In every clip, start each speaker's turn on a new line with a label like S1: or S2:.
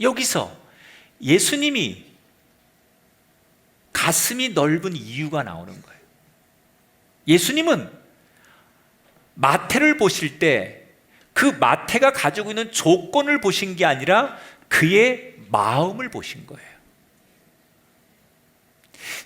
S1: 여기서 예수님이 가슴이 넓은 이유가 나오는 거예요. 예수님은 마태를 보실 때 그 마태가 가지고 있는 조건을 보신 게 아니라 그의 마음을 보신 거예요.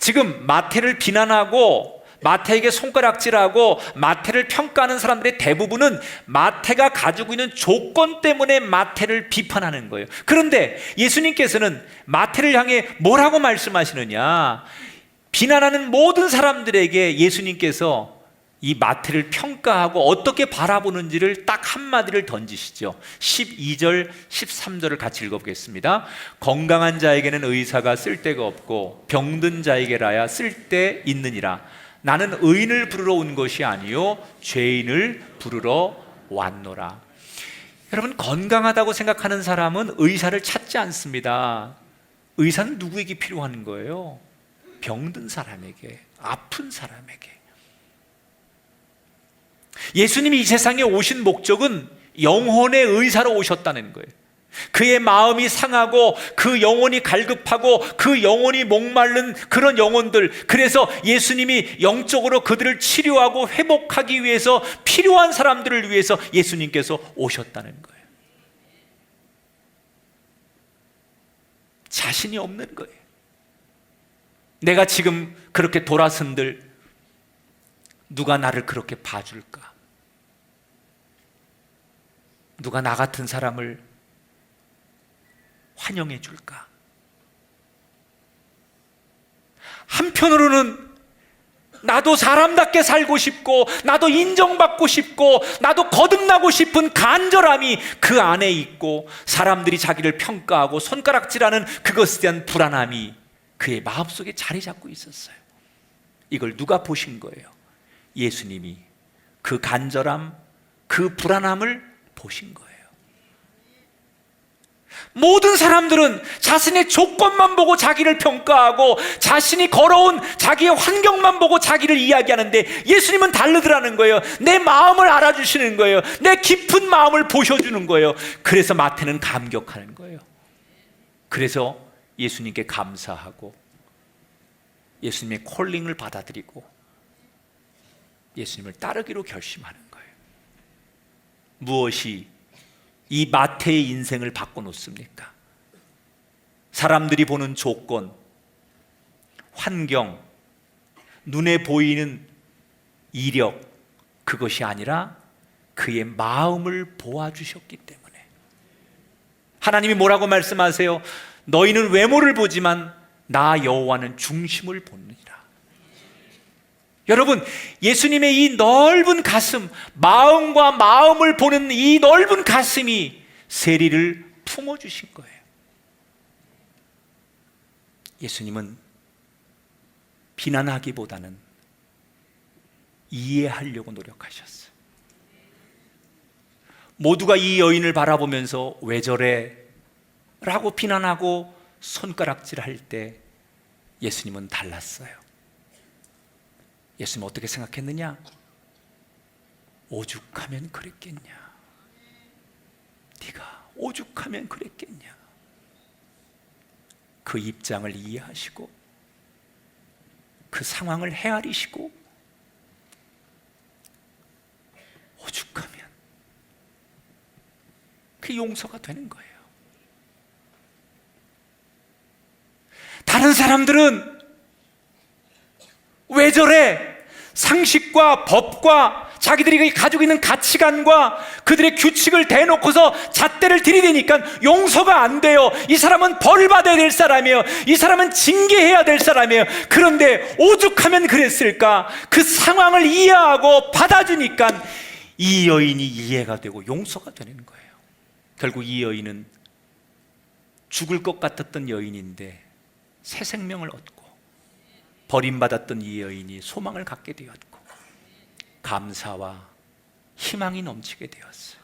S1: 지금 마태를 비난하고 마태에게 손가락질하고 마태를 평가하는 사람들의 대부분은 마태가 가지고 있는 조건 때문에 마태를 비판하는 거예요. 그런데 예수님께서는 마태를 향해 뭐라고 말씀하시느냐? 비난하는 모든 사람들에게 예수님께서 이 마태를 평가하고 어떻게 바라보는지를 딱 한마디를 던지시죠. 12절, 13절을 같이 읽어보겠습니다. 건강한 자에게는 의사가 쓸데가 없고 병든 자에게라야 쓸데 있느니라. 나는 의인을 부르러 온 것이 아니요 죄인을 부르러 왔노라. 여러분 건강하다고 생각하는 사람은 의사를 찾지 않습니다. 의사는 누구에게 필요한 거예요? 병든 사람에게, 아픈 사람에게. 예수님이 이 세상에 오신 목적은 영혼의 의사로 오셨다는 거예요. 그의 마음이 상하고 그 영혼이 갈급하고 그 영혼이 목마른 그런 영혼들. 그래서 예수님이 영적으로 그들을 치료하고 회복하기 위해서 필요한 사람들을 위해서 예수님께서 오셨다는 거예요. 자신이 없는 거예요. 내가 지금 그렇게 돌아선들 누가 나를 그렇게 봐줄까? 누가 나 같은 사람을 환영해 줄까? 한편으로는 나도 사람답게 살고 싶고, 나도 인정받고 싶고, 나도 거듭나고 싶은 간절함이 그 안에 있고, 사람들이 자기를 평가하고 손가락질하는 그것에 대한 불안함이 그의 마음속에 자리 잡고 있었어요. 이걸 누가 보신 거예요? 예수님이 그 간절함, 그 불안함을 보신 거예요. 모든 사람들은 자신의 조건만 보고 자기를 평가하고 자신이 걸어온 자기의 환경만 보고 자기를 이야기하는데 예수님은 다르더라는 거예요. 내 마음을 알아주시는 거예요. 내 깊은 마음을 보셔주는 거예요. 그래서 마태는 감격하는 거예요. 그래서 예수님께 감사하고 예수님의 콜링을 받아들이고 예수님을 따르기로 결심하는 거예요. 무엇이 이 마태의 인생을 바꿔놓습니까? 사람들이 보는 조건, 환경, 눈에 보이는 이력, 그것이 아니라 그의 마음을 보아주셨기 때문에. 하나님이 뭐라고 말씀하세요? 너희는 외모를 보지만 나 여호와는 중심을 보느니라. 여러분, 예수님의 이 넓은 가슴, 마음과 마음을 보는 이 넓은 가슴이 세리를 품어주신 거예요. 예수님은 비난하기보다는 이해하려고 노력하셨어요. 모두가 이 여인을 바라보면서 왜 저래? 라고 비난하고 손가락질 할 때 예수님은 달랐어요. 예수님 어떻게 생각했느냐? 오죽하면 그랬겠냐? 네가 오죽하면 그랬겠냐? 그 입장을 이해하시고 그 상황을 헤아리시고 오죽하면 그 용서가 되는 거예요. 다른 사람들은 왜 저래? 상식과 법과 자기들이 가지고 있는 가치관과 그들의 규칙을 대놓고서 잣대를 들이대니까 용서가 안 돼요. 이 사람은 벌 받아야 될 사람이에요. 이 사람은 징계해야 될 사람이에요. 그런데 오죽하면 그랬을까? 그 상황을 이해하고 받아주니까 이 여인이 이해가 되고 용서가 되는 거예요. 결국 이 여인은 죽을 것 같았던 여인인데 새 생명을 얻고 버림받았던 이 여인이 소망을 갖게 되었고 감사와 희망이 넘치게 되었어요.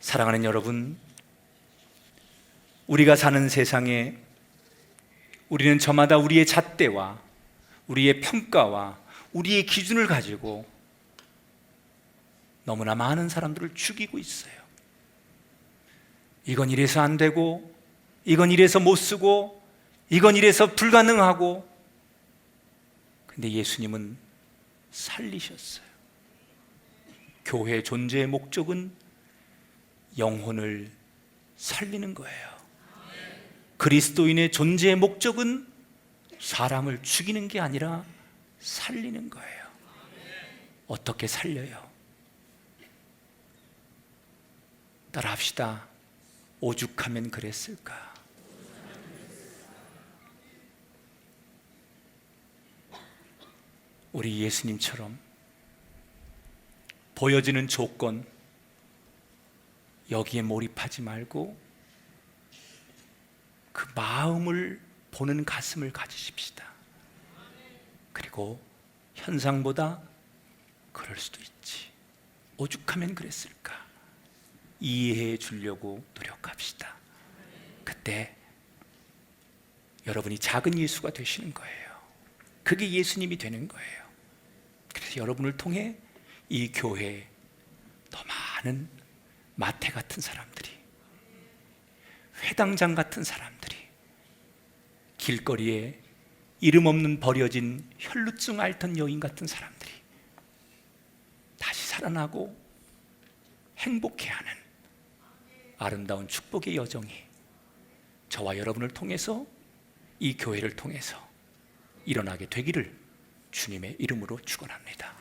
S1: 사랑하는 여러분, 우리가 사는 세상에 우리는 저마다 우리의 잣대와 우리의 평가와 우리의 기준을 가지고 너무나 많은 사람들을 죽이고 있어요. 이건 이래서 안 되고, 이건 이래서 못 쓰고, 이건 이래서 불가능하고. 근데 예수님은 살리셨어요. 교회 존재의 목적은 영혼을 살리는 거예요. 그리스도인의 존재의 목적은 사람을 죽이는 게 아니라 살리는 거예요. 어떻게 살려요? 따라합시다. 오죽하면 그랬을까? 우리 예수님처럼 보여지는 조건 여기에 몰입하지 말고 그 마음을 보는 가슴을 가지십시다. 그리고 현상보다 그럴 수도 있지. 오죽하면 그랬을까? 이해해 주려고 노력합시다. 그때 여러분이 작은 예수가 되시는 거예요. 그게 예수님이 되는 거예요. 그래서 여러분을 통해 이 교회에 더 많은 마태 같은 사람들이 회당장 같은 사람들이 길거리에 이름 없는 버려진 혈루증 앓던 여인 같은 사람들이 다시 살아나고 행복해하는 아름다운 축복의 여정이 저와 여러분을 통해서 이 교회를 통해서 일어나게 되기를 주님의 이름으로 축원합니다.